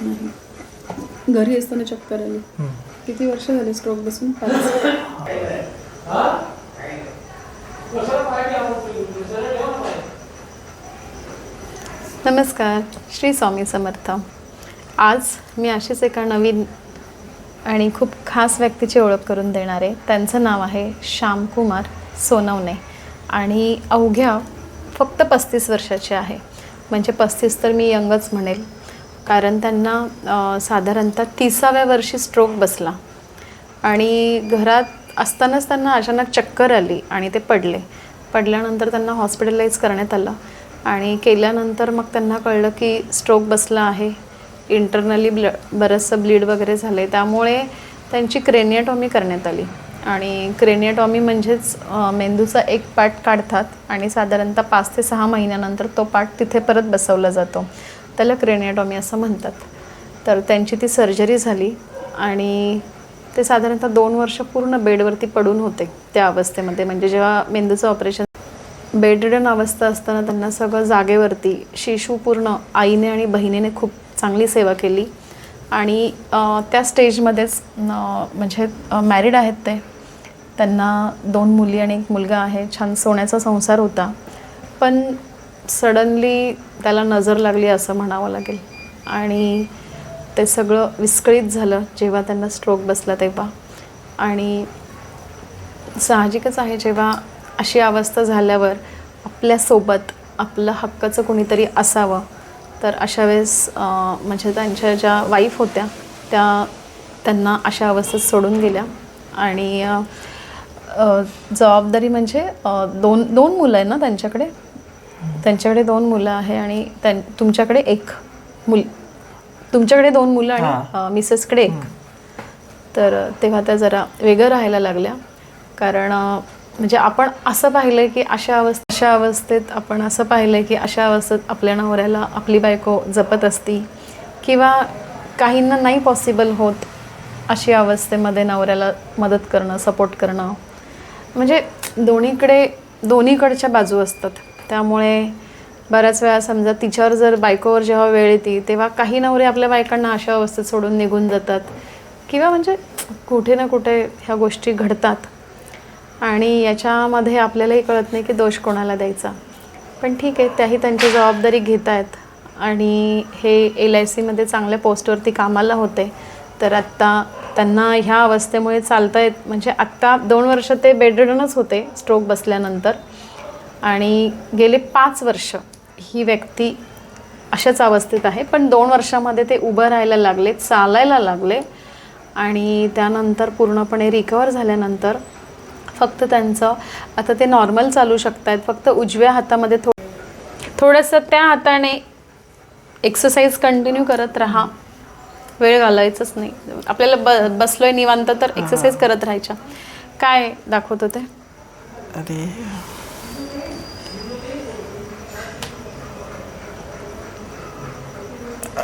नाही घरी असताना चक्कर आली. किती वर्ष झाले स्ट्रोक बसून? पाच. नमस्कार श्री स्वामी समर्थ. आज मी अशीच एका नवीन आणि खूप खास व्यक्तीची ओळख करून देणार आहे. त्यांचं नाव आहे श्यामकुमार सोनवणे आणि अवघ्या फक्त पस्तीस वर्षाचे आहे. म्हणजे पस्तीस तर मी यंगच म्हणेल. कारण त्यांना साधारणतः तिसाव्या वर्षी स्ट्रोक बसला. आणि घरात असतानाच त्यांना अचानक चक्कर आली आणि ते पडले. पडल्यानंतर त्यांना हॉस्पिटलाइज करण्यात आलं. आणि केल्यानंतर मग त्यांना कळलं की स्ट्रोक बसला आहे. इंटरनली ब्ल बरंचसं ब्लीड वगैरे झाले त्यामुळे त्यांची क्रेनियाटॉमी करण्यात आली. आणि क्रेनियाटॉमी म्हणजेच मेंदूचा एक पार्ट काढतात आणि साधारणतः पाच ते सहा महिन्यानंतर तो पार्ट तिथे परत बसवला जातो. त्याला क्रेनियाटॉमी असं म्हणतात. तर त्यांची ती सर्जरी झाली आणि ते साधारणतः दोन वर्ष पूर्ण बेडवरती पडून होते त्या अवस्थेमध्ये. म्हणजे जेव्हा मेंदूचं ऑपरेशन बेडरिडन अवस्था असताना त्यांना सगळं जागेवरती शिशू पूर्ण आईने आणि बहिणीने खूप चांगली सेवा केली. आणि त्या स्टेजमध्येच म्हणजे मॅरिड आहेत ते. त्यांना दोन मुली आणि एक मुलगा आहे. छान सोन्याचा संसार होता. पण सडनली त्याला नजर लागली असं म्हणावं लागेल. आणि ते सगळं विस्कळीत झालं जेव्हा त्यांना स्ट्रोक बसला तेव्हा. आणि साहजिकच आहे जेव्हा अशी अवस्था झाल्यावर आपल्यासोबत आपलं हक्काचं कोणीतरी असावं. तर अशा वेळेस म्हणजे त्यांच्या ज्या वाईफ होत्या त्या त्यांना अशा अवस्थेत सोडून गेल्या. आणि जबाबदारी म्हणजे दोन दोन मुलं आहे ना त्यांच्याकडे? त्यांच्याकडे दोन मुलं आहे आणि त्यां तुमच्याकडे एक मुल तुमच्याकडे दोन मुलं आणि मिसेसकडे एक. तर तेव्हा त्या जरा वेगळं राहायला लागल्या. कारण म्हणजे आपण असं पाहिलं की अशा अवस्थ अशा अवस्थेत आपण असं पाहिलं की अशा अवस्थेत आपल्या नवऱ्याला आपली बायको जपत असती किंवा काहींना नाही पॉसिबल होत अशी अवस्थेमध्ये नवऱ्याला मदत करणं सपोर्ट करणं. म्हणजे दोन्हीकडे दोन्हीकडच्या बाजू असतात. त्यामुळे बऱ्याच वेळा समजा तिच्यावर जर बायकोवर जेव्हा वेळ येते तेव्हा काही नवरे आपल्या बायकांना अशा अवस्थेत सोडून निघून जातात. किंवा म्हणजे कुठे ना कुठे ह्या गोष्टी घडतात. आणि याच्यामध्ये आपल्यालाही कळत नाही की दोष कोणाला द्यायचा. पण ठीक आहे त्याही त्यांची जबाबदारी घेत आहेत आणि हे एल आय सीमध्ये चांगल्या पोस्टवरती कामाला होते. तर आत्ता त्यांना ह्या अवस्थेमुळे चालता येत म्हणजे आत्ता दोन वर्ष ते बेडरिडनच होते स्ट्रोक बसल्यानंतर. आणि गेले पाच वर्ष ही व्यक्ती अशाच अवस्थेत आहे. पण दोन वर्षामध्ये ते उभं राहायला लागले चालायला लागले आणि त्यानंतर पूर्णपणे रिकवर झाल्यानंतर फक्त त्यांचं आता ते नॉर्मल चालू शकत आहेत फक्त उजव्या हातामध्ये थो थोडंसं त्या हाताने एक्सरसाइज कंटिन्यू करत राहा. वेळ घालायचंच नाही. आपल्याला ब बसलोय निवांत तर एक्सरसाइज करत राहायच्या काय दाखवत होते अरे.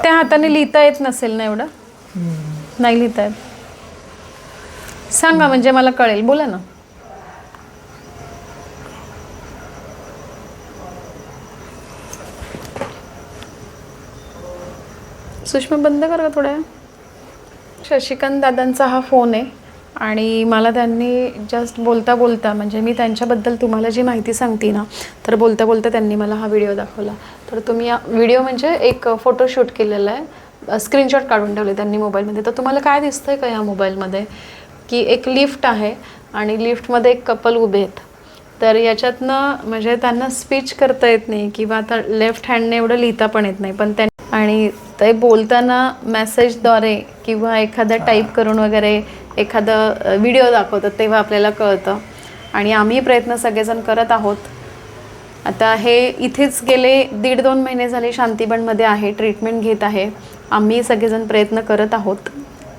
त्या हाताने लिहिता येत नसेल ना एवढं? नाही लिहिता येत. सांगा म्हणजे मला कळेल. बोला ना. सुषमा बंद कर का थोड्या. शशिकांत दादांचा हा फोन आहे. आणि मला त्यांनी जस्ट बोलता बोलता म्हणजे मी त्यांच्याबद्दल तुम्हाला जी माहिती सांगते ना तर बोलता बोलता त्यांनी मला हा व्हिडिओ दाखवला. तर तुम्ही या व्हिडिओ म्हणजे एक फोटोशूट केलेला आहे. स्क्रीनशॉट काढून ठेवले त्यांनी मोबाईलमध्ये तर तुम्हाला काय दिसतंय का या मोबाईलमध्ये की एक लिफ्ट आहे आणि लिफ्टमध्ये एक कपल उभे आहेत. तर याच्यातनं म्हणजे त्यांना स्पीच करता येत नाही किंवा आता लेफ्ट हँडने एवढं लिहिता पण येत नाही. पण त्या आणि ते बोलताना मेसेजद्वारे किंवा एखादा टाईप करून वगैरे एखादं व्हिडिओ दाखवतात तेव्हा आपल्याला कळतं. आणि आम्ही प्रयत्न सगळेजण करत आहोत. आता हे इथेच गेले दीड दोन महिने झाले शांतीबनमध्ये आहे ट्रीटमेंट घेत आहे. आम्ही सगळेजण प्रयत्न करत आहोत.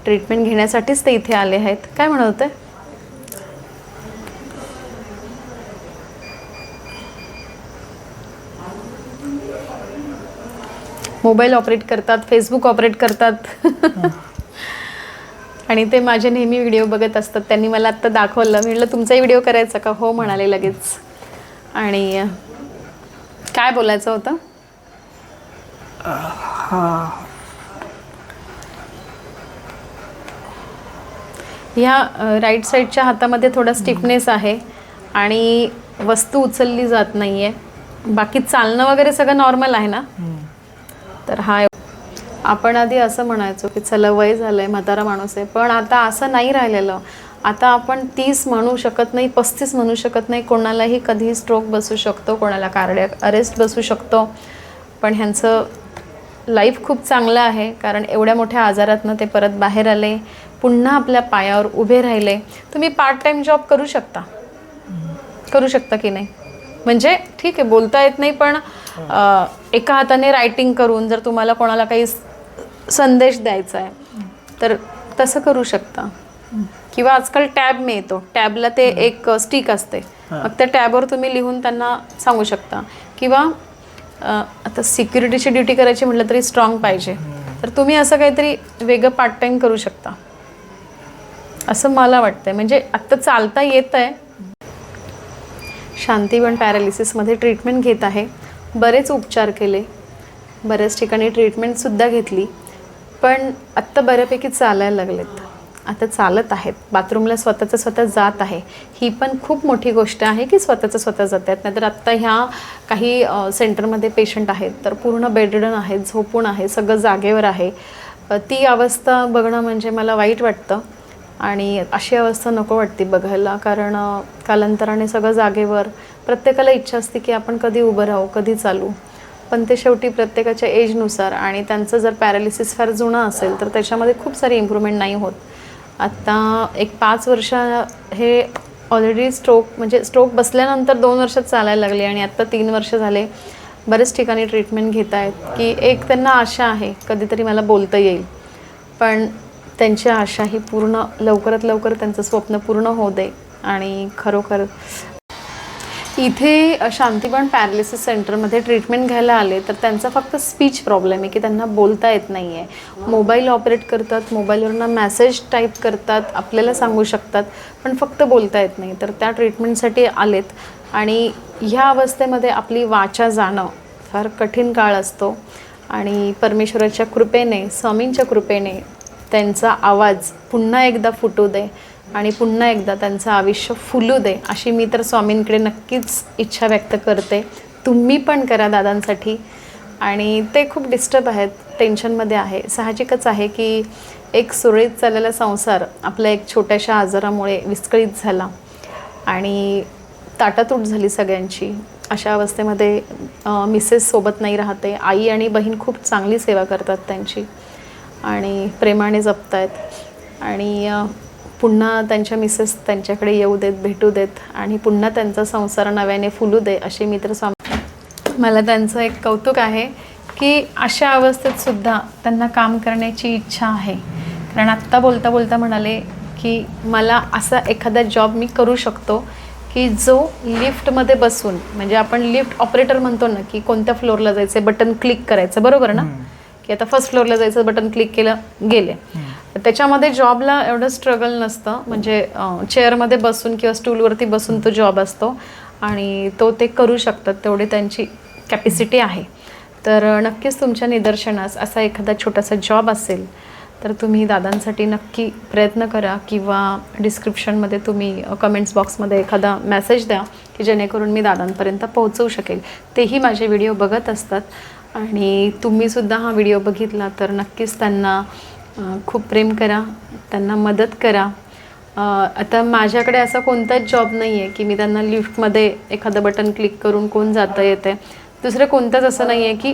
ट्रीटमेंट घेण्यासाठीच ते इथे आले आहेत. काय म्हणत होते मोबाईल ऑपरेट करतात फेसबुक ऑपरेट करतात. आणि ते माझे नेहमी व्हिडिओ बघत असतात. त्यांनी मला आत्ता दाखवलं. म्हटलं तुमचाही व्हिडिओ करायचा का? हो म्हणाले लगेच. आणि काय बोलायचं होतं? ह्या राईट साईडच्या हातामध्ये थोडा स्टिफनेस आहे आणि वस्तू उचलली जात नाही आहे बाकी चालणं वगैरे सगळं नॉर्मल आहे ना? तर हा आपण आधी असं म्हणायचो की चला वय झालं आहे म्हातारा माणूस आहे. पण आता असं नाही राहिलेलं. आता आपण तीस म्हणू शकत नाही पस्तीस म्हणू शकत नाही कोणालाही कधी स्ट्रोक बसू शकतो कोणाला कार्डिया अरेस्ट बसू शकतो. पण ह्यांचं लाईफ खूप चांगलं आहे कारण एवढ्या मोठ्या आजारातनं ते परत बाहेर आले पुन्हा आपल्या पायावर उभे राहिले. तुम्ही पार्ट टाईम जॉब करू शकता. करू शकता की नाही? म्हणजे ठीक आहे बोलता येत नाही पण एका हाताने रायटिंग करून जर तुम्हाला कोणाला काही संदेश द्यायचा आहे. तर तसं करू शकता. किंवा आजकाल टॅब मिळतो. टॅबला ते एक स्टिक असते. मग त्या टॅबवर तुम्ही लिहून त्यांना सांगू शकता. किंवा आता सिक्युरिटीची ड्युटी करायची म्हटलं तरी स्ट्रॉंग पाहिजे. तर तुम्ही असं काहीतरी वेगळं पार्ट टाईम करू शकता. असं मला वाटतंय. म्हणजे आत्ता चालता येत आहे. शांतीवन पॅरालिसिसमध्ये ट्रीटमेंट घेत आहे. बरेच उपचार केले. बऱ्याच ठिकाणी ट्रीटमेंटसुद्धा घेतली. पण आत्ता बऱ्यापैकी चालायला लागलेत. आता चालत आहेत. बाथरूमला स्वतःचं स्वतः जात आहे. ही पण खूप मोठी गोष्ट आहे की स्वतःचं स्वतः जात आहेत. नाहीतर आत्ता ह्या काही सेंटरमध्ये पेशंट आहेत. तर पूर्ण बेडडन आहेत झोपून आहे सगळं जागेवर आहे. ती अवस्था बघणं म्हणजे मला वाईट वाटतं. आणि अशी अवस्था नको वाटते बघायला. कारण कालांतराने सगळं जागेवर प्रत्येकाला इच्छा असते की आपण कधी उभं राहू कधी चालू. पण ते शेवटी प्रत्येकाच्या एजनुसार आणि त्यांचं जर पॅरालिसिस फार जुनं असेल तर त्याच्यामध्ये खूप सारी इम्प्रूव्हमेंट नाही होत. आत्ता एक पाच वर्ष हे ऑलरेडी स्ट्रोक म्हणजे स्ट्रोक बसल्यानंतर दोन वर्षात चालायला लागले आणि आत्ता तीन वर्ष झाले बरेच ठिकाणी ट्रीटमेंट घेत आहेत की एक त्यांना आशा आहे कधीतरी मला बोलता येईल. पण त्यांची आशा ही पूर्ण लवकरात लवकर त्यांचं स्वप्न पूर्ण होऊ दे आणि खरोखर इथे शांतीबन पॅरालिसिस सेंटरमध्ये ट्रीटमेंट घ्यायला आले तर त्यांचा फक्त स्पीच प्रॉब्लेम आहे की त्यांना बोलता येत नाही आहे मोबाईल ऑपरेट करतात मोबाईलवरनं मॅसेज टाईप करतात आपल्याला सांगू शकतात पण फक्त बोलता येत नाही. तर त्या ट्रीटमेंटसाठी आलेत. आणि ह्या अवस्थेमध्ये आपली वाचा जाणं फार कठीण काळ असतो. आणि परमेश्वराच्या कृपेने स्वामींच्या कृपेने त्यांचा आवाज पुन्हा एकदा फुटू दे. आणि पुन्हा एकदा त्यांचं आयुष्य फुलू दे अशी मी तर स्वामींकडे नक्कीच इच्छा व्यक्त करते. तुम्ही पण करा दादांसाठी. आणि ते खूप डिस्टर्ब आहेत टेन्शनमध्ये आहे. साहजिकच आहे की एक सुरळीत चाललेला संसार आपल्या एक छोट्याशा आजारामुळे विस्कळीत झाला आणि ताटातूट झाली सगळ्यांची. अशा अवस्थेमध्ये मिसेस सोबत नाही राहते. आई आणि बहीण खूप चांगली सेवा करतात त्यांची आणि प्रेमाने जपतायत. आणि पुन्हा त्यांच्या मिसेस त्यांच्याकडे येऊ देत भेटू देत आणि पुन्हा त्यांचा संसार नव्याने फुलू दे अशी मी तर स्वामी मला त्यांचं एक कौतुक आहे की अशा अवस्थेत सुद्धा त्यांना काम करण्याची इच्छा आहे. कारण आत्ता बोलता बोलता म्हणाले की मला असा एखादा जॉब मी करू शकतो की जो लिफ्टमध्ये बसून म्हणजे आपण लिफ्ट ऑपरेटर म्हणतो ना की कोणत्या फ्लोअरला जायचं बटन क्लिक करायचं. बरोबर ना? की आता फर्स्ट फ्लोअरला जायचं बटन क्लिक केलं गेले. त्याच्यामध्ये जॉबला एवढं स्ट्रगल नसतं. म्हणजे चेअरमध्ये बसून किंवा स्टूलवरती बसून तो जॉब असतो. आणि तो ते करू शकतात तेवढी त्यांची कॅपॅसिटी आहे. तर नक्कीच तुमच्या निदर्शनास असा एखादा छोटासा जॉब असेल तर तुम्ही दादांसाठी नक्की प्रयत्न करा किंवा डिस्क्रिप्शनमध्ये तुम्ही कमेंट्स बॉक्समध्ये एखादा मेसेज द्या की जेणेकरून मी दादांपर्यंत पोहोचवू शकेल. तेही माझे व्हिडिओ बघत असतात. आणि तुम्हीसुद्धा हा व्हिडिओ बघितला तर नक्कीच त्यांना खूप प्रेम करा त्यांना मदत करा. आता माझ्याकडे असा कोणताच जॉब नाही आहे की मी त्यांना लिफ्टमध्ये एखादं बटन क्लिक करून कोण जाता येते दुसरं कोणतंच असं नाही आहे की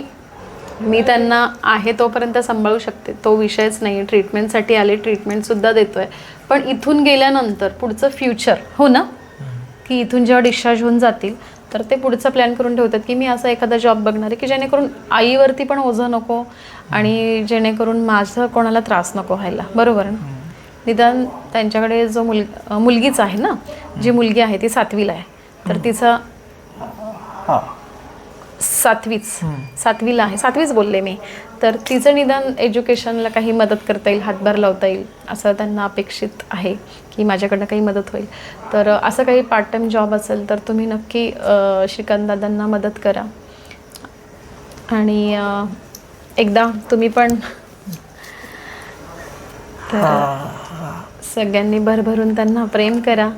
मी त्यांना आहे तोपर्यंत सांभाळू शकते. तो विषयच नाही आहे ट्रीटमेंटसाठी आले ट्रीटमेंटसुद्धा देतो आहे पण इथून गेल्यानंतर पुढचं फ्युचर हो ना? की इथून जेव्हा डिस्चार्ज होऊन जातील तर ते पुढचा प्लॅन करून ठेवतात की मी असा एखादा जॉब बघणार आहे की जेणेकरून आईवरती पण ओझं नको आणि जेणेकरून माझं कोणाला त्रास नको व्हायला. बरोबर ना? निदान त्यांच्याकडे जो मुल मुलगीच आहे ना जी मुलगी आहे ती सातवीला आहे. तर तिचा हा. सातवीच सातवीला आहे. सातवीच बोलले मी. तर तिचं निदान एज्युकेशनला काही मदत करता येईल हातभार लावता येईल असं त्यांना अपेक्षित आहे की माझ्याकडनं काही मदत होईल. तर असं काही पार्ट टाईम जॉब असेल तर तुम्ही नक्की अ, श्रीकांत दादांना मदत करा. आणि एकदा तुम्ही पण तर सगळ्यांनी भरभरून त्यांना प्रेम करा.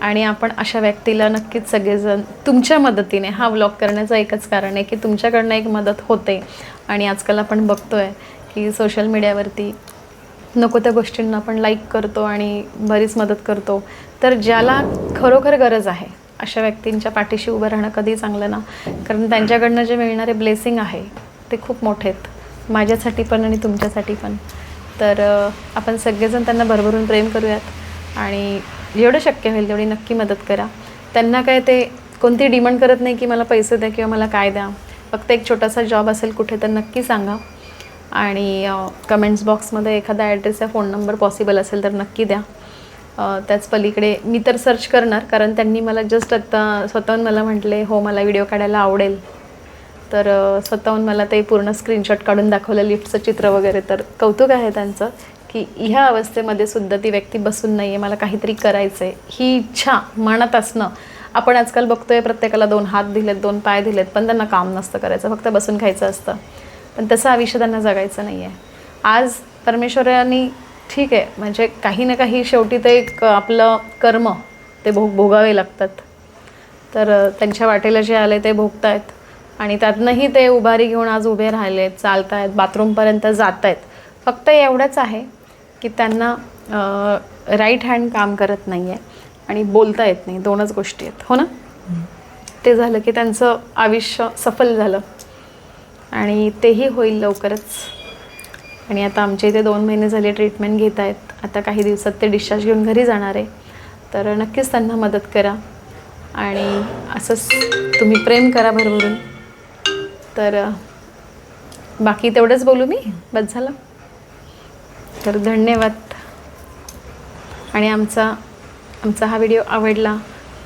आणि आपण अशा व्यक्तीला नक्कीच सगळेजण तुमच्या मदतीने हा व्लॉग करण्याचं एकच कारण आहे की तुमच्याकडनं एक मदत होते. आणि आजकाल आपण बघतो आहे की सोशल मीडियावरती नको त्या गोष्टींना आपण लाईक करतो आणि बरीच मदत करतो. तर ज्याला खरोखर गरज आहे अशा व्यक्तींच्या पाठीशी उभं राहणं कधी चांगलं ना. कारण त्यांच्याकडनं जे मिळणारे ब्लेसिंग आहे ते खूप मोठे आहेत. माझ्यासाठी पण आणि तुमच्यासाठी पण. तर आपण सगळेजण त्यांना भरभरून प्रेम करूयात. आणि जेवढं शक्य होईल तेवढी नक्की मदत करा. त्यांना काय ते कोणती डिमांड करत नाही की मला पैसे द्या किंवा मला काय द्या. फक्त एक छोटासा जॉब असेल कुठे तर नक्की सांगा. आणि कमेंट्स बॉक्समध्ये एखादा ॲड्रेस या फोन नंबर पॉसिबल असेल तर नक्की द्या. त्याच पलीकडे मी तर सर्च करणार कारण त्यांनी मला जस्ट आत्ता स्वतःहून मला म्हटले हो मला व्हिडिओ काढायला आवडेल. तर स्वतःहून मला ते पूर्ण स्क्रीनशॉट काढून दाखवलं लिफ्टचं चित्र वगैरे. तर कौतुक आहे त्यांचं. की ह्या अवस्थेमध्ये सुद्धा ती व्यक्ती बसून नाही आहे मला काहीतरी करायचं आहे ही इच्छा मनात असणं. आपण आजकाल बघतोय प्रत्येकाला दोन हात दिलेत दोन पाय दिलेत पण त्यांना काम नसतं करायचं फक्त बसून खायचं असतं. पण तसं आयुष्य त्यांना जगायचं नाही आहे आज परमेश्वरांनी ठीक आहे म्हणजे काही ना काही शेवटी ते एक आपलं कर्म ते भोग भोगावे लागतात. तर त्यांच्या वाटेला जे आले ते भोगतायत. आणि त्यातनंही ते उभारी घेऊन आज उभे राहिले आहेत चालत आहेत बाथरूमपर्यंत जात आहेत फक्त एवढंच आहे. की त्यांना राईट हँड काम करत नाही आहे आणि बोलता येत नाही. दोनच गोष्टी आहेत. हो ना? ते झालं की त्यांचं आयुष्य सफल झालं. आणि तेही होईल लवकरच. आणि आता आमच्या इथे दोन महिने झाले ट्रीटमेंट घेत आहेत. आता काही दिवसात ते डिस्चार्ज घेऊन घरी जाणार आहे. तर नक्कीच त्यांना मदत करा. आणि असंच तुम्ही प्रेम करा भरभरून. तर बाकी तेवढंच बोलू मी? बस झालं? तर धन्यवाद. आणि आमचा आमचा हा व्हिडिओ आवडला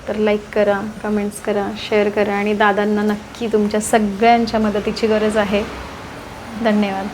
तर लाईक करा कमेंट्स करा शेअर करा आणि दादांना नक्की तुमच्या सगळ्यांच्या मदतीची गरज आहे. धन्यवाद.